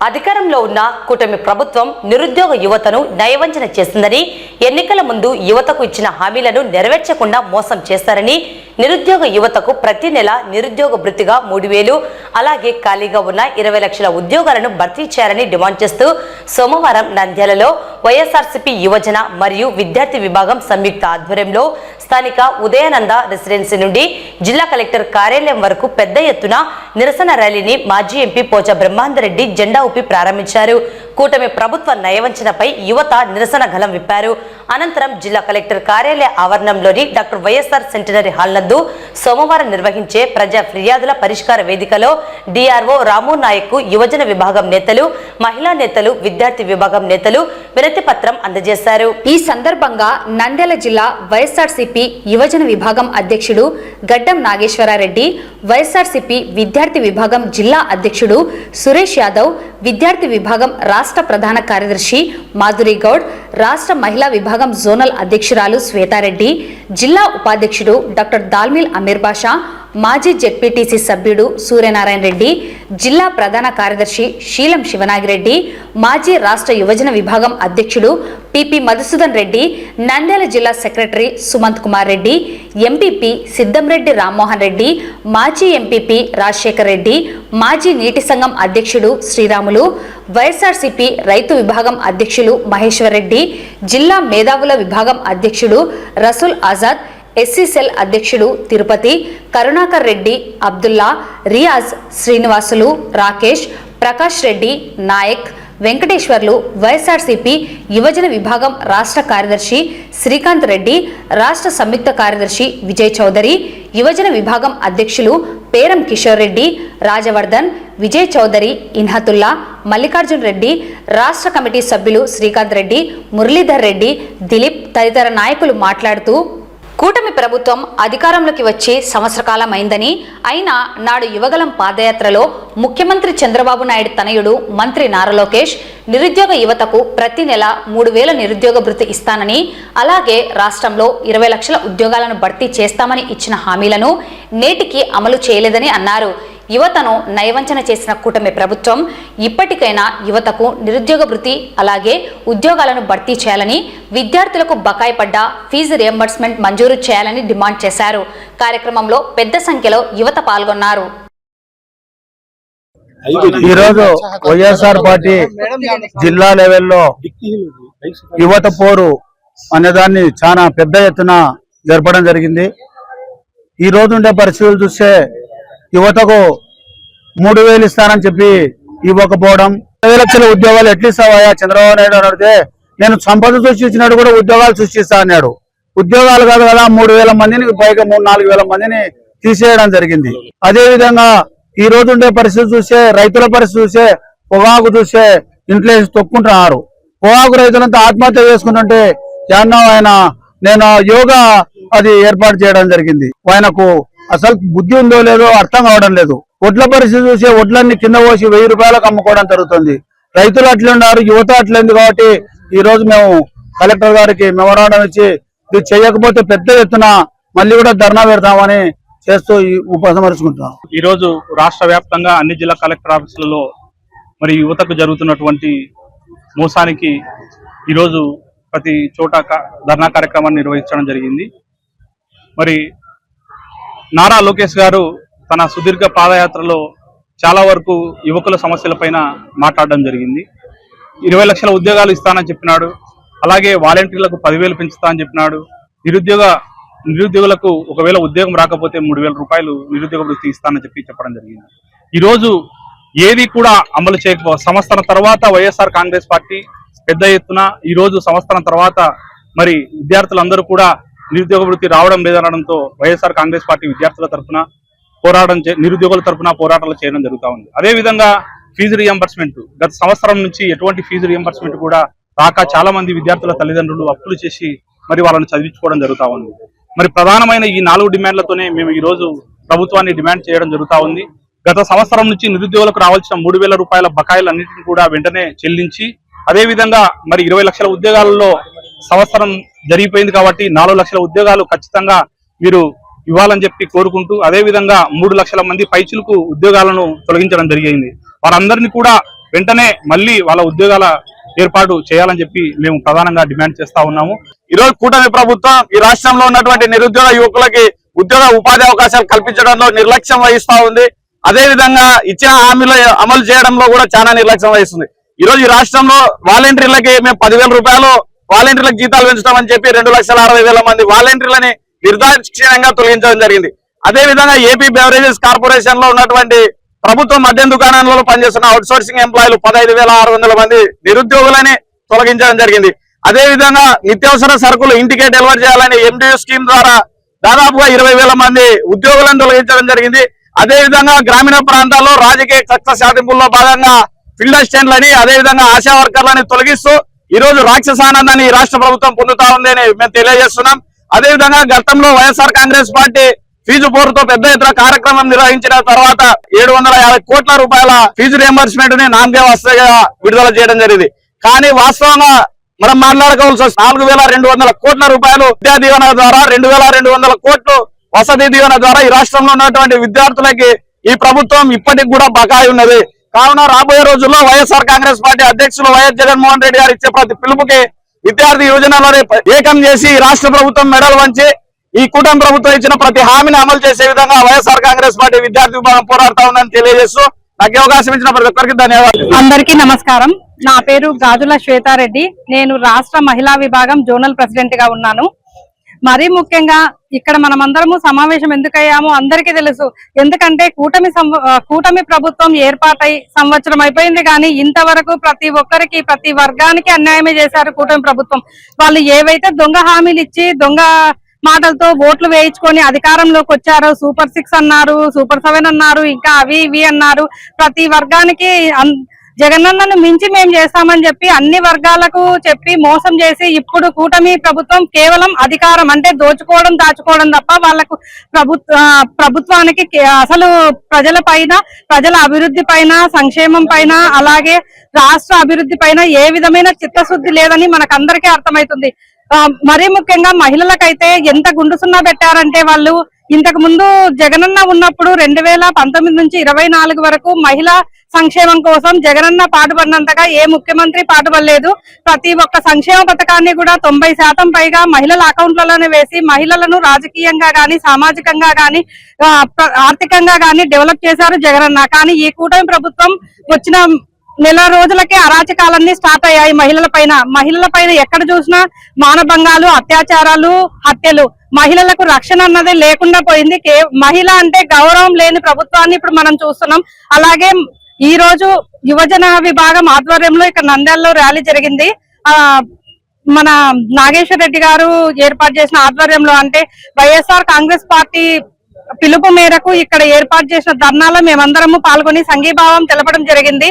అధికారంలో ఉన్న కూటమి ప్రభుత్వం నిరుద్యోగ యువతను నయవంచన చేసిందని ఎన్నికల ముందు యువతకు ఇచ్చిన హామీలను నెరవేర్చకుండా మోసం చేస్తారని నిరుద్యోగ యువతకు ప్రతి నెల నిరుద్యోగ భృతిగా మూడు వేలు అలాగే ఖాళీగా ఉన్న ఇరవై లక్షల ఉద్యోగాలను భర్తీ చేయాలని డిమాండ్ చేస్తూ సోమవారం నంద్యాలలో వైఎస్ఆర్సీపీ యువజన మరియు విద్యార్థి విభాగం సంయుక్త ఆధ్వర్యంలో స్థానిక ఉదయానంద రెసిడెన్సీ నుండి జిల్లా కలెక్టర్ కార్యాలయం వరకు పెద్ద ఎత్తున నిరసన ర్యాలీని మాజీ ఎంపీ పోచ బ్రహ్మాందరెడ్డి జెండా ఊపి ప్రారంభించారు. కూటమి ప్రభుత్వ నయవంచనపై యువత నిరసన గలం విప్పారు. అనంతరం జిల్లా కలెక్టర్ కార్యాలయ ఆవరణంలోని డాక్టర్ వైఎస్ఆర్ సెంటినరీ హాల్ నందు సోమవారం నిర్వహించే ప్రజా ఫిర్యాదుల పరిష్కార వేదికలో డిఆర్ఓ రాము నాయక్ యువజన విభాగం నేతలు మహిళా నేతలు విద్యార్థి విభాగం నేతలు వినతి పత్రం అందజేశారు. ఈ సందర్భంగా నంద్యాల జిల్లా వైఎస్ఆర్సీపీ యువజన విభాగం అధ్యక్షుడు గడ్డం నాగేశ్వరారెడ్డి వైఎస్ఆర్సీపీ విద్యార్థి విభాగం జిల్లా అధ్యక్షుడు సురేష్ యాదవ్ విద్యార్థి విభాగం రాష్ట్ర ప్రధాన కార్యదర్శి మాధురి గౌడ్ రాష్ట్ర మహిళా విభాగం జోనల్ అధ్యక్షురాలు శ్వేతారెడ్డి జిల్లా ఉపాధ్యక్షుడు డాక్టర్ దాల్మిల్ అమీర్ బాషా మాజీ జెడ్పీటీసీ సభ్యుడు సూర్యనారాయణ రెడ్డి జిల్లా ప్రధాన కార్యదర్శి శీలం శివనాగిరెడ్డి మాజీ రాష్ట్ర యువజన విభాగం అధ్యక్షుడు పిపి మధుసూదన్ రెడ్డి నంద్యాల జిల్లా సెక్రటరీ సుమంత్ కుమార్ రెడ్డి ఎంపీపీ సిద్ధంరెడ్డి రామ్మోహన్ రెడ్డి మాజీ ఎంపీపీ రాజశేఖర్ రెడ్డి మాజీ నీటి సంఘం అధ్యక్షుడు శ్రీరాములు వైఎస్ఆర్సీపీ రైతు విభాగం అధ్యక్షులు మహేశ్వర్ రెడ్డి జిల్లా మేధావుల విభాగం అధ్యక్షుడు రసూల్ ఆజాద్ ఎస్సీ సెల్ అధ్యక్షుడు తిరుపతి కరుణాకర్ రెడ్డి అబ్దుల్లా రియాజ్ శ్రీనివాసులు రాకేష్ ప్రకాష్ రెడ్డి నాయక్ వెంకటేశ్వర్లు వైఎస్ఆర్సీపీ యువజన విభాగం రాష్ట్ర కార్యదర్శి శ్రీకాంత్ రెడ్డి రాష్ట్ర సంయుక్త కార్యదర్శి విజయ్ చౌదరి యువజన విభాగం అధ్యక్షులు పేరం కిషోర్ రెడ్డి రాజవర్ధన్ విజయ్ చౌదరి ఇన్హతుల్లా మల్లికార్జున్ రెడ్డి రాష్ట్ర కమిటీ సభ్యులు శ్రీకాంత్ రెడ్డి మురళీధర్ రెడ్డి దిలీప్ తదితర నాయకులు మాట్లాడుతూ కూటమి ప్రభుత్వం అధికారంలోకి వచ్చి సంవత్సర కాలం అయిందని అయినా నాడు యువగలం పాదయాత్రలో ముఖ్యమంత్రి చంద్రబాబు నాయుడు తనయుడు మంత్రి నారా లోకేష్ నిరుద్యోగ యువతకు ప్రతి నెల మూడు వేల నిరుద్యోగ భృతి ఇస్తానని అలాగే రాష్ట్రంలో ఇరవై లక్షల ఉద్యోగాలను భర్తీ చేస్తామని ఇచ్చిన హామీలను నేటికి అమలు చేయలేదని అన్నారు. యువతను నయవంచన చేసిన కూటమి ప్రభుత్వం ఇప్పటికైనా యువతకు నిరుద్యోగ వృత్తి అలాగే ఉద్యోగాలను భర్తీ చేయాలని విద్యార్థులకు బకాయి పడ్డ ఫీజు రియంబర్స్మెంట్ మంజూరు చేయాలని డిమాండ్ చేశారు. కార్యక్రమంలో పెద్ద సంఖ్యలో యువత పాల్గొన్నారు. ఈరోజు వైఎస్ఆర్ పార్టీ జిల్లా లెవెల్లో యువత పోరు అనే దాన్ని చాలా పెద్ద ఎత్తున జరపడం జరిగింది. ఈ రోజు ఉండే పరిస్థితులు చూస్తే యువతకు మూడు వేలు ఇస్తానని చెప్పి ఇవ్వకపోవడం పది లక్షల ఉద్యోగాలు ఎట్లా ఇస్తావా చంద్రబాబు నాయుడు అని అడిగితే నేను సంపద సృష్టించినట్టు కూడా ఉద్యోగాలు సృష్టిస్తా అన్నాడు. ఉద్యోగాలు కాదు కదా మూడు వేల మందిని పైగా మూడు నాలుగు వేల మందిని తీసేయడం జరిగింది. అదే విధంగా ఈ రోజు ఉండే పరిస్థితి చూస్తే రైతుల పరిస్థితి చూస్తే పొగాకు చూస్తే ఇంట్లో వేసి తొక్కుంటున్నారు. పొగాకు రైతులంతా ఆత్మహత్య చేసుకుంటుంటే యాన్నో ఆయన నేను యోగా అది ఏర్పాటు చేయడం జరిగింది. ఆయనకు అసలు బుద్ధి ఉందో లేదో అర్థం కావడం లేదు. ఒడ్ల పరిస్థితి చూసే ఒడ్లన్నీ కింద పోసి వెయ్యి రూపాయలకు అమ్ముకోవడం జరుగుతుంది. రైతులు అట్లున్నారు యువత అట్లేదు కాబట్టి ఈ రోజు మేము కలెక్టర్ గారికి మెమోరాండం ఇచ్చి ఇది చేయకపోతే పెద్ద ఎత్తున మళ్ళీ కూడా ధర్నా పెడతామని చేస్తూ ఈ ఉపసంహరించుకుంటున్నాం. ఈ రోజు రాష్ట్ర వ్యాప్తంగా అన్ని జిల్లా కలెక్టర్ ఆఫీసులలో మరి యువతకు జరుగుతున్నటువంటి మోసానికి ఈరోజు ప్రతి చోట క- ధర్నా కార్యక్రమాన్ని నిర్వహించడం జరిగింది. మరి నారా లోకేష్ గారు తన సుదీర్ఘ పాదయాత్రలో చాలా వరకు యువకుల సమస్యలపైన మాట్లాడడం జరిగింది. ఇరవై లక్షల ఉద్యోగాలు ఇస్తానని చెప్పినాడు. అలాగే వాలంటీర్లకు పదివేలు పెంచుతా అని చెప్పినాడు. నిరుద్యోగ నిరుద్యోగులకు ఒకవేళ ఉద్యోగం రాకపోతే మూడు వేల రూపాయలు నిరుద్యోగ వృత్తి ఇస్తానని చెప్పి చెప్పడం జరిగింది. ఈరోజు ఏది కూడా అమలు చేయకపో సంవత్సరం తర్వాత వైఎస్ఆర్ కాంగ్రెస్ పార్టీ పెద్ద ఎత్తున ఈరోజు సంవత్సరం తర్వాత మరి విద్యార్థులందరూ కూడా నిరుద్యోగ వృత్తి రావడం లేదనడంతో వైఎస్ఆర్ కాంగ్రెస్ పార్టీ విద్యార్థుల తరఫున పోరాటం చే- నిరుద్యోగుల తరఫున పోరాటాలు చేయడం జరుగుతా ఉంది. అదే విధంగా ఫీజు రియంబర్స్మెంట్ గత సంవత్సరం నుంచి ఎటువంటి ఫీజు రియంబర్స్మెంట్ కూడా రాక చాలా మంది విద్యార్థుల తల్లిదండ్రులు అప్పులు చేసి మరి వాళ్ళని చదివించుకోవడం జరుగుతా ఉంది. మరి ప్రధానమైన ఈ నాలుగు డిమాండ్లతోనే మేము ఈ రోజు ప్రభుత్వాన్ని డిమాండ్ చేయడం జరుగుతా ఉంది. గత సంవత్సరం నుంచి నిరుద్యోగులకు రావాల్సిన మూడు వేల రూపాయల బకాయిలన్నింటినీ కూడా వెంటనే చెల్లించి అదే విధంగా మరి ఇరవై లక్షల ఉద్యోగాలలో సంవత్సరం జరిగిపోయింది కాబట్టి నాలుగు లక్షల ఉద్యోగాలు ఖచ్చితంగా మీరు ఇవ్వాలని చెప్పి కోరుకుంటూ అదే విధంగా మూడు లక్షల మంది పైచులకు ఉద్యోగాలను తొలగించడం జరిగింది. వారందరినీ కూడా వెంటనే మళ్ళీ వాళ్ళ ఉద్యోగాల ఏర్పాటు చేయాలని చెప్పి మేము ప్రధానంగా డిమాండ్ చేస్తా ఉన్నాము. ఈరోజు కూటమి ప్రభుత్వం ఈ రాష్ట్రంలో ఉన్నటువంటి నిరుద్యోగ యువకులకి ఉద్యోగ ఉపాధి అవకాశాలు కల్పించడంలో నిర్లక్ష్యం వహిస్తా ఉంది. అదేవిధంగా ఇచ్చిన హామీలు అమలు చేయడంలో కూడా చాలా నిర్లక్ష్యం వహిస్తుంది. ఈరోజు ఈ రాష్ట్రంలో వాలంటీర్లకి మేము పదివేల రూపాయలు వాలంటీర్లకు జీతాలు పెంచుతామని చెప్పి రెండు లక్షల అరవై వేల మంది వాలంటీర్లని నిర్దాక్షిణ్యంగా తొలగించడం జరిగింది. అదే విధంగా ఏపీ బెవరేజెస్ కార్పొరేషన్లో ఉన్నటువంటి ప్రభుత్వ మద్యం దుకాణాలలో పనిచేస్తున్న అవుట్ సోర్సింగ్ ఎంప్లాయీలు పదహైదు వేల మంది నిరుద్యోగులని తొలగించడం జరిగింది. అదే విధంగా నిత్యావసర సరుకులు ఇంటికే డెలివరీ చేయాలని ఎండియూ స్కీమ్ ద్వారా దాదాపుగా ఇరవై వేల మంది ఉద్యోగులను తొలగించడం జరిగింది. అదే విధంగా గ్రామీణ ప్రాంతాల్లో రాజకీయ కక్ష సాధింపుల్లో భాగంగా ఫీల్డ్ అసిస్టెంట్లని అదే విధంగా ఆశా వర్కర్లని తొలగిస్తూ ఈ రోజు రాక్షసానందాన్ని ఈ రాష్ట్ర ప్రభుత్వం పొందుతా ఉంది అని మేము తెలియజేస్తున్నాం. అదే విధంగా గతంలో వైఎస్ఆర్ కాంగ్రెస్ పార్టీ ఫీజు పోరుతో పెద్ద ఎత్తున కార్యక్రమం నిర్వహించిన తర్వాత ఏడు వందల యాభై కోట్ల రూపాయల ఫీజు రియంబర్స్మెంట్ని నామకే వస్తాయిగా విడుదల చేయడం జరిగింది. కానీ వాస్తవంగా మనం మాట్లాడుకోవాల్సి వస్తుంది నాలుగు వేల రెండు వందల కోట్ల రూపాయలు విద్యా దీవెన ద్వారా రెండు వేల రెండు వందల కోట్లు వసతి దీవెన ద్వారా ఈ రాష్ట్రంలో ఉన్నటువంటి విద్యార్థులకి ఈ ప్రభుత్వం ఇప్పటికి కూడా బకాయి ఉన్నది. కావున రాబోయే రోజుల్లో వైఎస్ఆర్ కాంగ్రెస్ పార్టీ అధ్యక్షులు వైఎస్ జగన్మోహన్ రెడ్డి గారు ఇచ్చే ప్రతి పిలుపుకి విద్యార్థి యువజనాలని ఏకం చేసి రాష్ట్ర ప్రభుత్వం మెడల్ వంచి ఈ కూటమి ప్రభుత్వం ఇచ్చిన ప్రతి హామీని అమలు చేసే విధంగా వైఎస్ఆర్ కాంగ్రెస్ పార్టీ విద్యార్థి విభాగం పోరాడుతా ఉందని తెలియజేస్తూ నాకు అవకాశం ఇచ్చిన ప్రతి ఒక్కరికి ధన్యవాదాలు. అందరికీ నమస్కారం. నా పేరు గాజుల శ్వేతారెడ్డి. నేను రాష్ట్ర మహిళా విభాగం జోనల్ ప్రెసిడెంట్గా ఉన్నాను. మరీ ముఖ్యంగా ఇక్కడ మనమందరము సమావేశం ఎందుకయ్యామో అందరికీ తెలుసు. ఎందుకంటే కూటమి కూటమి ప్రభుత్వం ఏర్పాటై సంవత్సరం అయిపోయింది కానీ ఇంతవరకు ప్రతి ఒక్కరికి ప్రతి వర్గానికి అన్యాయమే చేశారు కూటమి ప్రభుత్వం. వాళ్ళు ఏవైతే దొంగ హామీలు ఇచ్చి దొంగ మాటలతో ఓట్లు వేయించుకొని అధికారంలోకి వచ్చారో సూపర్ సిక్స్ అన్నారు సూపర్ సెవెన్ అన్నారు ఇంకా అవి ఇవి అన్నారు ప్రతి వర్గానికి జగనన్నను మించి మేము చేస్తామని చెప్పి అన్ని వర్గాలకు చెప్పి మోసం చేసి ఇప్పుడు కూటమి ప్రభుత్వం కేవలం అధికారం అంటే దోచుకోవడం దాచుకోవడం తప్ప వాళ్ళకు ప్రభుత్వ ప్రభుత్వానికి అసలు ప్రజల పైన ప్రజల అభివృద్ధి పైన సంక్షేమం పైన అలాగే రాష్ట్ర అభివృద్ధి పైన ఏ విధమైన చిత్తశుద్ధి లేదని మనకందరికీ అర్థమవుతుంది మరీ ముఖ్యంగా మహిళలకైతే ఎంత గుండుసున్నా పెట్టారంటే వాళ్ళు ఇంతకు ముందు జగనన్న ఉన్నప్పుడు రెండు వేల పంతొమ్మిది నుంచి ఇరవై నాలుగు వరకు మహిళా సంక్షేమం కోసం జగనన్న పాటుపడినంతగా ఏ ముఖ్యమంత్రి పాటుపడలేదు ప్రతి ఒక్క సంక్షేమ పథకాన్ని కూడా తొంభై శాతం పైగా మహిళల అకౌంట్లలోనే వేసి మహిళలను రాజకీయంగా గాని సామాజికంగా గాని ఆర్థికంగా గాని డెవలప్ చేశారు జగనన్న. కానీ ఈ కూటమి ప్రభుత్వం వచ్చిన నెల రోజులకే అరాచకాలన్నీ స్టార్ట్ అయ్యాయి మహిళల పైన. మహిళల పైన ఎక్కడ చూసినా మానభంగాలు అత్యాచారాలు హత్యలు. మహిళలకు రక్షణ అన్నది లేకుండా పోయింది. మహిళ అంటే గౌరవం లేని ప్రభుత్వాన్ని ఇప్పుడు మనం చూస్తున్నాం. అలాగే ఈ రోజు యువజన విభాగం ఆధ్వర్యంలో ఇక్కడ నంద్యాలలో ర్యాలీ జరిగింది. ఆ మన నాగేశ్వర రెడ్డి గారు ఏర్పాటు చేసిన ఆధ్వర్యంలో అంటే వైఎస్ఆర్ కాంగ్రెస్ పార్టీ పిలుపు మేరకు ఇక్కడ ఏర్పాటు చేసిన ధర్నాలో మేమందరము పాల్గొని సంఘీభావం తెలపడం జరిగింది.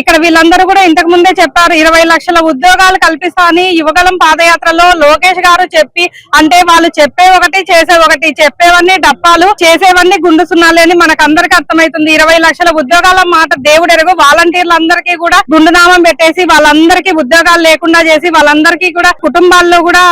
ఇక్కడ వీళ్ళందరూ కూడా ఇంతకు ముందే చెప్పారు ఇరవై లక్షల ఉద్యోగాలు కల్పిస్తా అని యువగలం పాదయాత్రలో లోకేష్ గారు చెప్పి అంటే వాళ్ళు చెప్పే ఒకటి చేసే ఒకటి చెప్పేవన్నీ డప్పాలు చేసేవన్నీ గుండు సున్నాలే అని మనకు అందరికీ అర్థమవుతుంది. ఇరవై లక్షల ఉద్యోగాల మాట దేవుడెరుగు. వాలంటీర్లందరికీ కూడా గుండునామం పెట్టేసి వాళ్ళందరికీ ఉద్యోగాలు లేకుండా చేసి వాళ్ళందరికీ కూడా కుటుంబాల్లో కూడా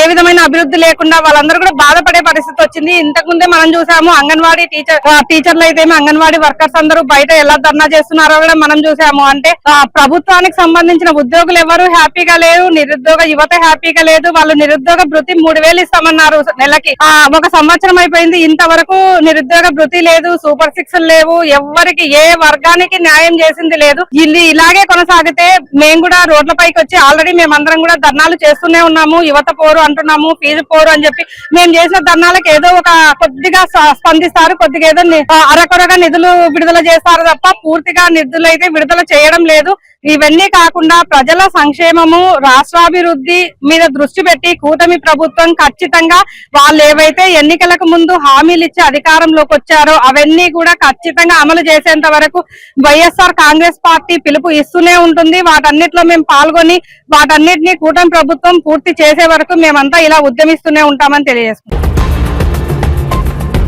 ఏ విధమైన అభివృద్ధి లేకుండా వాళ్ళందరూ కూడా బాధపడే పరిస్థితి వచ్చింది. ఇంతకు ముందే మనం చూసాము అంగన్వాడీ టీచర్ టీచర్లు అయితే అంగన్వాడీ వర్కర్స్ అందరూ బయట ఎలా ధర్నా చేస్తున్నారో కూడా మనం చూసాము. అంటే ప్రభుత్వానికి సంబంధించిన ఉద్యోగులు ఎవరు హ్యాపీగా లేరు నిరుద్యోగ యువత హ్యాపీగా లేదు వాళ్ళు నిరుద్యోగ భృతి మూడు వేలు ఇస్తామన్నారు నెలకి. ఒక సంవత్సరం అయిపోయింది ఇంతవరకు నిరుద్యోగ భృతి లేదు సూపర్ సిక్స్ లేవు ఎవరికి ఏ వర్గానికి న్యాయం చేసింది లేదు. ఇల్లు ఇలాగే కొనసాగితే మేము కూడా రోడ్లపైకి వచ్చి ఆల్రెడీ మేమందరం కూడా ధర్నాలు చేస్తూనే ఉన్నాము యువత పోరు అంటున్నాము ఫీజు పోరు అని చెప్పి. మేము చేసిన ధర్నాలకు ఏదో ఒక కొద్దిగా స్పందిస్తారు కొద్దిగా ఏదో అరకొరగా నిధులు విడుదల చేస్తారు తప్ప పూర్తిగా నిధులు అయితే విడుదల చేయడం లేదు. ఇవన్నీ కాకుండా ప్రజల సంక్షేమము రాష్ట్రాభివృద్ధి మీద దృష్టి పెట్టి కూటమి ప్రభుత్వం ఖచ్చితంగా వాళ్ళు ఏవైతే ఎన్నికలకు ముందు హామీలు ఇచ్చి అధికారంలోకి వచ్చారో అవన్నీ కూడా ఖచ్చితంగా అమలు చేసేంత వరకు వైఎస్ఆర్ కాంగ్రెస్ పార్టీ పిలుపు ఇస్తూనే ఉంటుంది. వాటన్నిటిలో మేము పాల్గొని వాటన్నిటిని కూటమి ప్రభుత్వం పూర్తి చేసే వరకు మేమంతా ఇలా ఉద్యమిస్తూనే ఉంటామని తెలియజేసుకుంటాం